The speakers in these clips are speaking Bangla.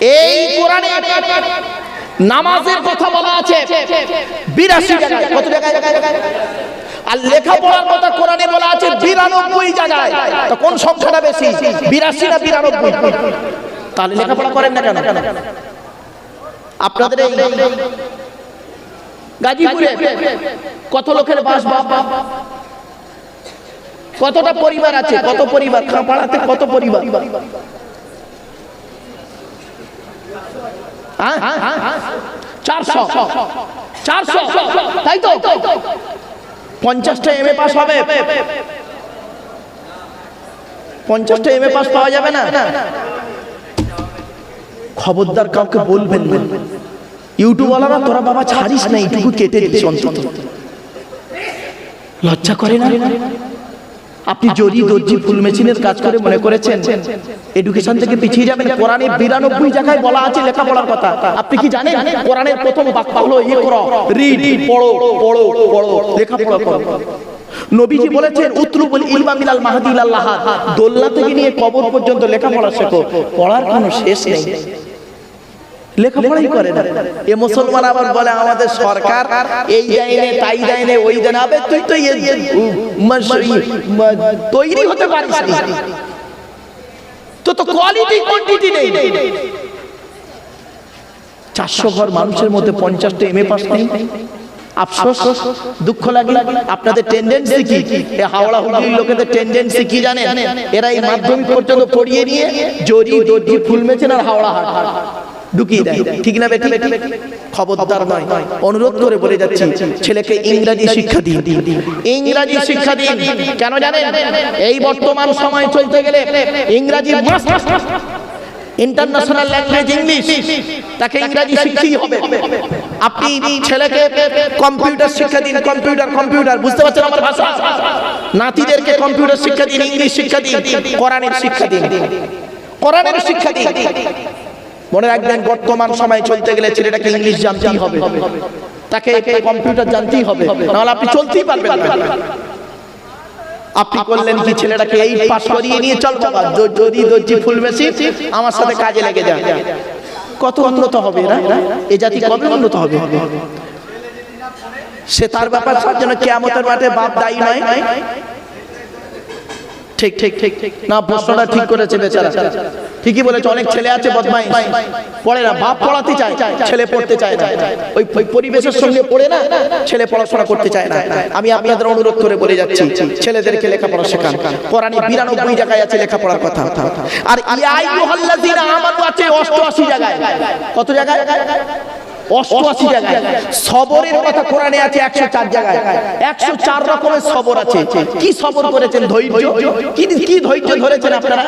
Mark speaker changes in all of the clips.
Speaker 1: এই কোরআনে নামাজের কথা বলা আছে। বিরাশি জায়গায়। কত জায়গায় আর লেখাপড়ার কথা কোরআনে বলা আছে বিরানব্বই জায়গায়। তো কোন সংখ্যাটা বেশি? বিরাশি না বিরানব্বই? তাহলে লেখাপড়া করেন না কেন? আপনাদের এই গাজীপুরে কত লোকের বাস কতটা পরিবার আছে? কত পরিবার? খাপাড়াতে কত পরিবার হ্যাঁ? এম এ পাস হবে। পঞ্চাশটা এম এ পাস পাওয়া যাবে না। খবরদার কাউকে বলবেন না। ইউটিউবওয়ালারা, তোরা বাবা ছাড়িস না, এইটুকু কেটে দিস অন্তত। লজ্জা করে না? আপনি জরি দর্জি ফুল মেশিনের কাজ করে মনে করেছেন এডুকেশন থেকে পিছিয়ে যাবেন কোরআনে বিরানব্বই জায়গায় বলা আছে লেখাপড়ার কথা। আপনি কি জানেন কোরআনের প্রথম বাক্য হলো ইয়ে করো রিড পড়ো পড়ো পড়ো লেখাপড়া করো। নবীজি বলেছেন উতলুবুল ইলমা মিনাল মাহদি ইলাল লাহাদ দোল্লা থেকে নিয়ে কবর পর্যন্ত লেখা লেখাপড়া শেখো পড়ার কোনো শেষ নেই। লেখাপড়াই করে না। এ মুসলমান আবার বলে আমাদের সরকার এই দেয়নে তাই দেয়নে ওই দেন আবে তুই তো তৈরি হতে পারিস তো তো কোয়ালিটি কোয়ান্টিটি নেই। চারশো ঘর মানুষের মধ্যে পঞ্চাশটা এম এ পাস নেই। আফসোস দুঃখ লাগে আপনাদের টেন্ডেন্সি কি? হাওড়া হুগলির লোকেদের টেন্ডেন্সি কি জানেন? এরা এই মাধ্যমিক পর্যন্ত পড়িয়ে নিয়ে জরি দর্জি ফুল মেছেন আর হাওড়া হাট। ঢুকিয়ে দেয়। ঠিক না বেটি খবরদার নয়। অনুরোধ করে বলে যাচ্ছি ছেলেকে ইংরাজি শিক্ষা দিন। ইংরাজি শিক্ষা দিন। কেন জানেন? এই বর্তমান সময় চলতে গেলে ইংরাজি ইন্টারন্যাশনাল ল্যাঙ্গুয়েজ ইংলিশ তাকে ইংরাজি শিখতেই হবে। আপনি ছেলেকে কম্পিউটার শিক্ষা দিন। কম্পিউটার কম্পিউটার বুঝতে পারছেন আমার ভাষা? নাতিদেরকে কম্পিউটার শিক্ষা দিন ইংলিশ শিক্ষা দিন। কোরআনের শিক্ষা দিন। কোরআনের শিক্ষা দিন। মনে রাখবেন বর্তমান সময় চলতে গেলে ছেলেটাকে ইংলিশ জানতেই হবে। তাকে কম্পিউটার জানতেই হবে। নাহলে আপনি চলতেই পারবেন না। আপনি করলেন কি ছেলেটাকে এই পাস করিয়ে নিয়ে চল বাবা যদি দর্জি ফুল মেশিন আমার সাথে কাজে লেগে যা কত উন্নত হবে না? এ জাতি কবে উন্নত হবে? সে তার ব্যাপার তার জন্য কেমতের মাঠে বাপ দায়ী নয়। ঠিক ঠিক ঠিক। না, প্রশ্নটা ঠিক করেছে বেচারা। ঠিকই বলেছে, অনেক ছেলে আছে বদমাইশ। পড়ে না, বাপ পড়াতে চায়, ছেলে পড়তে চায় না। ওই পরিবেশের সঙ্গে পড়ে না, ছেলে পড়াশোনা করতে চায় না। আমি আপনাদের অনুরোধ করে বলে যাচ্ছি, ছেলেদেরকে লেখাপড়া শেখান। কোরআনে বিরানব্বই জায়গায় আছে লেখাপড়ার কথা। আর আমানু আছে অষ্টআশি জায়গায়। কত জায়গায়? অষ্টআশি জায়গায়। সবরের কথা কোরআনে আছে একশো চার জায়গায়। একশো চার রকমের সবর আছে। কি সবর করেছেন ধৈর্য? কি কি ধৈর্য ধরেছেন আপনারা?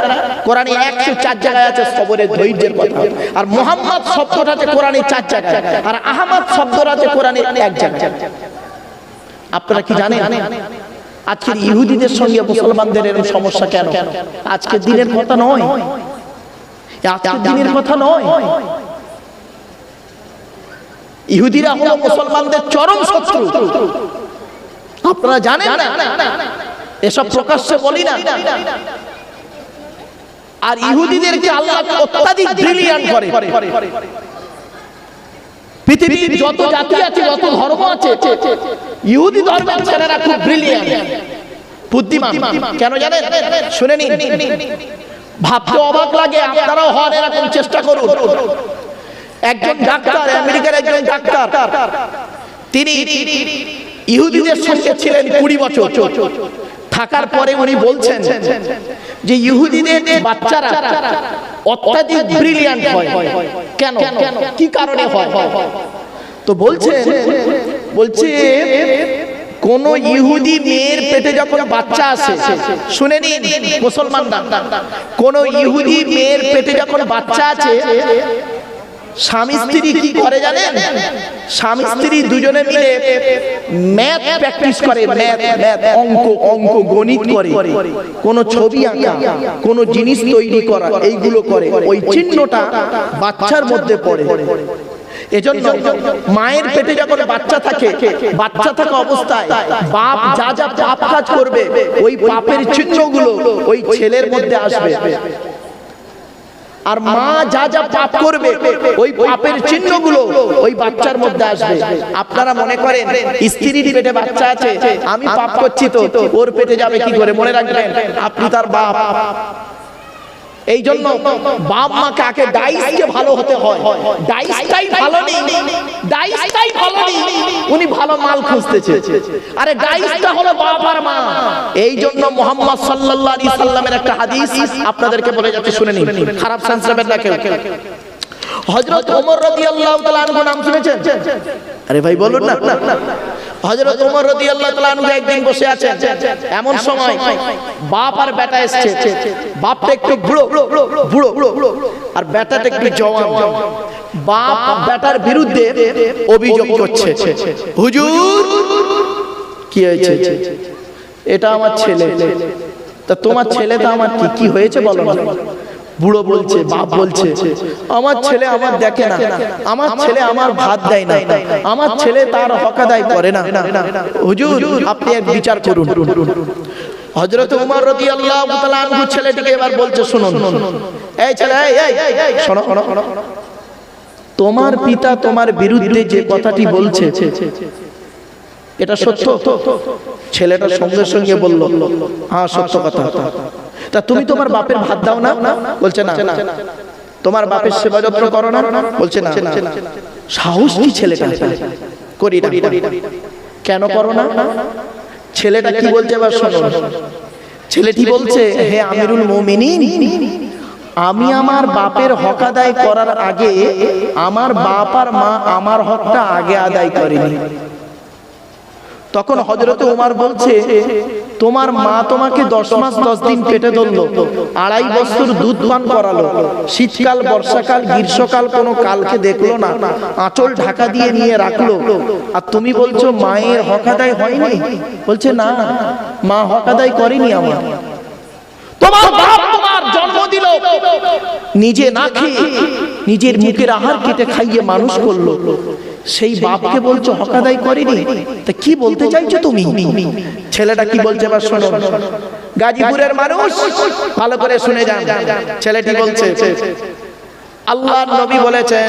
Speaker 1: কোরআনে একশো চার জায়গায় আছে সবরের ধৈর্যের কথা। আর মোহাম্মদ শব্দটা আছে কোরআনে চার জায়গায়। আর আহমদ শব্দটা আছে কোরআনে এক জায়গায়। আপনারা কি জানেন? আজকের ইহুদিদের সঙ্গে মুসলমানদের এরকম সমস্যা কেন? আজকের দিনের কথা নয়। আজকের দিনের কথা নয়। ইহুদিরা হলো মুসলমানদের চরম শত্রু। আপনারা জানেন এসব প্রকাশ্যে বলি না। আর ইহুদিদেরকে আল্লাহ অত্যাধিক ব্রিলিয়ান্ট করে। পৃথিবীর যত জাতি আছে, যত ধর্ম আছে, ইহুদি ধর্মের ছেলেরা খুব ব্রিলিয়ান্ট বুদ্ধিমান। কেন জানেন? শুনে নিন। ভাবতে অবাক লাগে, আপনারাও হন, এরকম চেষ্টা করুন। একজন ডাক্তার আমেরিকার একজন ডাক্তার। তিনি ইহুদিদের সঙ্গে ছিলেন কুড়ি বছর। থাকার পরে উনি বলছেন যে ইহুদিদের বাচ্চারা অত্যাধিক ব্রিলিয়ান্ট হয়। কেন? কি কারণে হয়? তো বলছে বলছে কোন ইহুদি মেয়ের পেটে যখন বাচ্চা আসে শুনে নিন মুসলমানরা কোন ইহুদি মেয়ের পেটে যখন বাচ্চা আছে স্বামী স্ত্রী কি করে জানেন? স্বামী স্ত্রী দুজনে মিলে ম্যাথ প্র্যাকটিস করে ম্যাথ ম্যাথ অঙ্ক অঙ্ক গণিত করে কোন ছবি আঁকা কোন জিনিস তৈরি করা এইগুলো করে ওই চিহ্নটা বাচ্চার মধ্যে পড়ে। এজন্য মায়ের পেটে যখন বাচ্চা থাকে বাচ্চা থাকা অবস্থায় বাপ যা যা পাপ কাজ করবে ওই পাপের চিহ্নগুলো ওই ছেলের মধ্যে আসবে। আর মা যা যা পাপ করবে, ওই পাপের চিহ্নগুলো ওই বাচ্চার মধ্যে আসবে। আপনারা মনে করেন, স্ত্রীর পেটে বাচ্চা আছে, আমি পাপ করছি তো, ওর পেটে যাবে কি করে? মনে রাখবেন, আপনি তার বাপ। এই জন্য বাপ মাকে আগে ডাইসকে ভালো হতে হয়। ডাইসটাই ভালো নেই। ডাইসটাই ভালো নেই। উনি ভালো মাল খুঁজতেছে আরে ডাইসটা হলো বাপ আর মা। এই জন্য মোহাম্মদ সাল্লাল্লাহু আলাইহি সাল্লামের একটা হাদিস আপনাদেরকে বলে যাচ্ছে, শুনে নিন। খারাপ সেন্স না কেউ। হযরত ওমর রাদিয়াল্লাহু তাআলা নাম শুনেছেন? আরে ভাই, বলুন না। হযরত ওমর রাদিয়াল্লাহু তাআলা আনহু একদিন বসে আছেন। এমন সময় বাপ আর বেটা এসেছে। বাপটা একটু বুড়ো বুড়ো বুড়ো আর বেটাটা একটু জওয়ান। বাপ বেটার বিরুদ্ধে অভিযোগ করছে। হুজুর কি হয়েছে? এটা আমার ছেলে। তা তোমার ছেলে তো আমার কি কি হয়েছে বলো না। বুড়ো বলছে বাপ বলছে আমার ছেলে আমার দেখে না আমার ছেলে আমার ভাত দেয় না আমার ছেলে তার হকাদাই করে না হুজুর আপনি এক বিচার করুন হযরত উমর রাদিয়াল্লাহু তাআলা আনহু ছেলেটিকে এবার বলছে শুনুন এই ছেলে শোনো তোমার পিতা তোমার বিরুদ্ধে যে কথাটি বলছে এটা সত্য ছেলেটা সঙ্গে সঙ্গে বলল হ্যাঁ সত্য কথা তা তুমি তোমার বাপের ভাত দাও না? বলছে না। তোমার বাপের সেবা যত্ন করো না? বলছে না। সাহস কি ছেলেটা করি না কেন করো না? ছেলেটা কি বলছে এবার শোনো। ছেলেটি বলছে হে আমিরুল মুমিনিন আমি আমার বাপের হক আদায় করার আগে আমার বাপ আর মা আমার হকটা আগে আদায় করেনি। তখন হজরত উমার বলছে তোমার মা তোমাকে দশ মাস দশ দিন পেটে ধরলো আড়াই বছর দুধ পান করালো। শীতকাল বর্ষাকাল গ্রীষ্মকাল কোনো কালকে দেখল না। আঁচল ঢাকা দিয়ে নিয়ে রাখল। আর তুমি বলছো মায়ের হকাদাই হয়নি। বলছে না মা হকাদাই করেনি আমার। তোমার বাপ তোমার জন্ম দিল। নিজে না খেয়ে নিজের মুখের আহার কেটে খাইয়ে মানুষ করল। সেই বাপকে বলছো হকাদাই করেনি? তা কি বলতে চাইছো তুমি? ছেলেটা কি বলছে এবার শোনো। গাজীপুরের মানুষ ভালো করে শুনে যান। ছেলেটি বলছে আল্লাহ নবী বলেছেন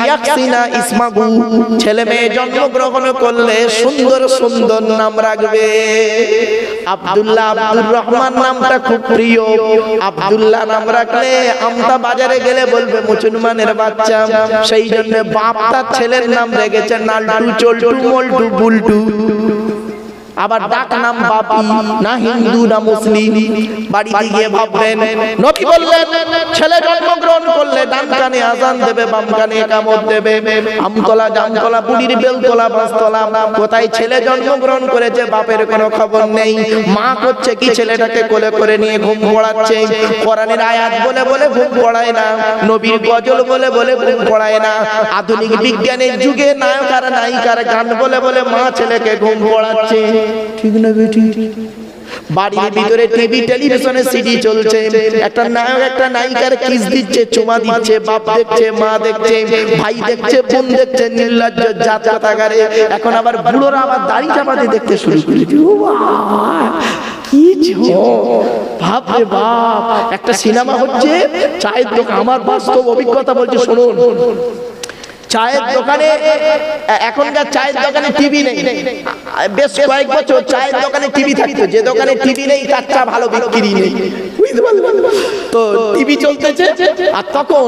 Speaker 1: আইয়াকসিনা ইসমাগু ছেলে মেয়ে জন্মগ্রহণ করলে সুন্দর সুন্দর নাম রাখবে। আব্দুল্লাহ আব্দুর রহমান নামটা খুব প্রিয়। আব্দুল্লাহ নাম রাখলে আমতা বাজারে গেলে বলবে মুসলমানের বাচ্চা। সেই জন্য বাপ তার ছেলের নাম রেখেছে নালটু চল্টু মল্টু বুলটু। আবার ডাক নাম বাপি না হিন্দু না মুসলিম বাড়িতে গিয়ে ভাববেন নবী বললেন ছেলে জন্মগ্রহণ করলে ডান কানে আজান দেবে বাম কানে কামত দেবে আমতলা জামতলা বুড়ির বেলতলা বাসতলা কোথায় ছেলে জন্মগ্রহণ করেছে বাপের কোনো খবর নেই মা করছে কি ছেলেটাকে কোলে করে নিয়ে ঘুম পড়াচ্ছে কোরআনের আয়াত বলে বলে ঘুম পড়ায় না নবীর গজল বলে বলে ঘুম পড়ায় না আধুনিক বিজ্ঞানের যুগে নায়ক আর নায়িকার গান বলে বলে মা ছেলেকে ঘুম পড়াচ্ছে ঠিক না বেটি? বাড়ির ভিতরে টিভি টেলিভিশনে সিডি চলছে। একটা নায়ক একটা নায়িকার কিস দিচ্ছে চুমা দিচ্ছে বাপ দেখছে মা দেখছে ভাই দেখছে বোন দেখছে নির্লজ্জ জাত কথাগারে এখন আবার বুড়োরা আবার দাড়ি চাপাতে দেখতে শুরু করেছে। কি। বাপ রে বাপ একটা সিনেমা হচ্ছে চায়ের দোকান আমার বাস্তব অভিজ্ঞতা বলছে শুনুন। চায়ের দোকানে এখনকার চায়ের দোকানে টিভি নেই। বেশ কয়েক বছর চায়ের দোকানে টিভি থাকতো। যে দোকানে টিভি নেই তার চা ভালো বিক্রি নেই। বুঝতে পারলেন? তো টিভি চলতেছে। আর তখন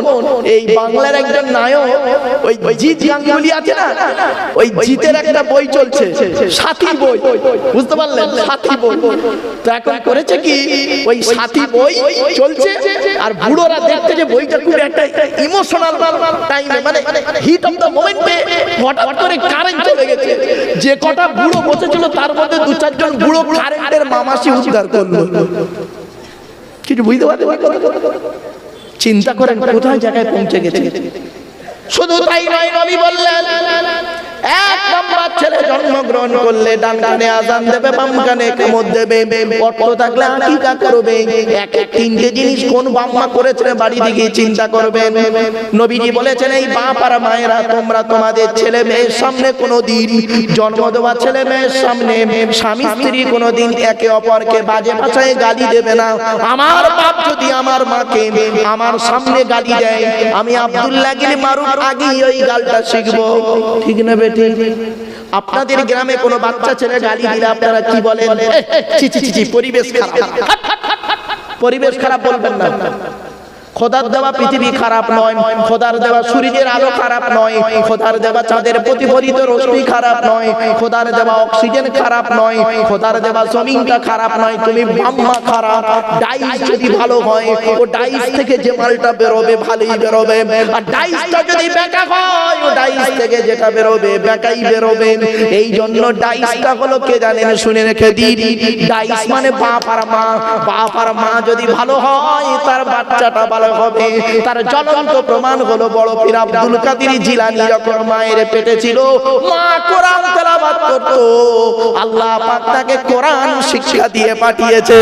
Speaker 1: এই বাংলার একজন নায়ক, ওই জিৎ গাঙ্গুলি আছে না, ওই জিতের একটা বই চলছে, সাথী বই। বুঝতে পারলেন? সাথী বই। তো এখন করেছে কি, ওই সাথী বই চলছে, আর বুড়োরা দেখতে যে বইটা খুব একটা ইমোশনাল টাইমে মানে হিট অফ দ্য মোমেন্টে হঠাৎ করে কারেন্ট চলে গেছে। যে কটা বুড়ো বসেছিল, তার মধ্যে দু চারজন বুড়ো কারেন্টের মামাসি উদ্ধার করল। কিছু বুঝতে পারতে চিন্তা করেন কোথায় জায়গায় পৌঁছে গেছে? শুধু তাই নয় নবী বললেন এক নম্বর ছেলে জন্মগ্রহণ করলে ডান কানে আজান দেবে, বাম কানে কামড় দেবে। অর্থ থাকলে আকিকা করবে? এক এক তিনটে জিনিস কোন বাম্মা করেছে বাড়ি দিকে চিন্তা করবেন। নবীজি বলেছেন, এই বাপ আর মায়েরা, তোমরা তোমাদের ছেলে মেয়ের সামনে কোনো দিন জন্ম দেওয়া ছেলে মেয়ের সামনে স্বামী স্ত্রী কোনো দিন একে অপরকে বাজে ভাষায় গালি দেবে না। আমার বাপ যদি আমার মাকে আমার সামনে গালি দেয়, আমি আব্দুল্লাহ গিরি মারুফ আগেই ওই গালটা শিখব। ঠিক না বেটি আপনাদের গ্রামে কোনো বাচ্চা ছেলে গালি দিলে আপনারা কি বলেন? পরিবেশ খারাপ। পরিবেশ খারাপ বলবেন না। খোদার দেওয়া পৃথিবী খারাপ নয়, খোদার দেওয়া সূর্যের আলো খারাপ নয়, খোদার দেওয়া চাঁদের প্রতিফলিত রশ্মি খারাপ নয়, খোদার দেওয়া অক্সিজেন খারাপ নয়, খোদার দেওয়া জমিনটা খারাপ নয়, তুমি বাম্মা খারাপ, ডাইস যদি ভালো হয়, ও ডাইস থেকে যে মালটা বেরোবে ভালোই বেরোবে, আর ডাইসটা যদি বেকা হয়, ও ডাইস থেকে যেটা বেরোবে বেকাই বেরোবে এই জন্য ডাইসটা হলো কে জানেন, শুনে রেখে দিই ডাইস মানে বাপ আর মা, বাপ আর মা যদি ভালো হয়, তার বাচ্চাটা হবে। তার জ্বলন্ত প্রমাণ হলো বড় পীর আব্দুল কাদির জিলানি যখন মায়ের পেটে ছিল, মা কোরআন তেলাওয়াত করত। আল্লাহ পাক তাকে কোরআন শিক্ষা দিয়ে পাঠিয়েছে।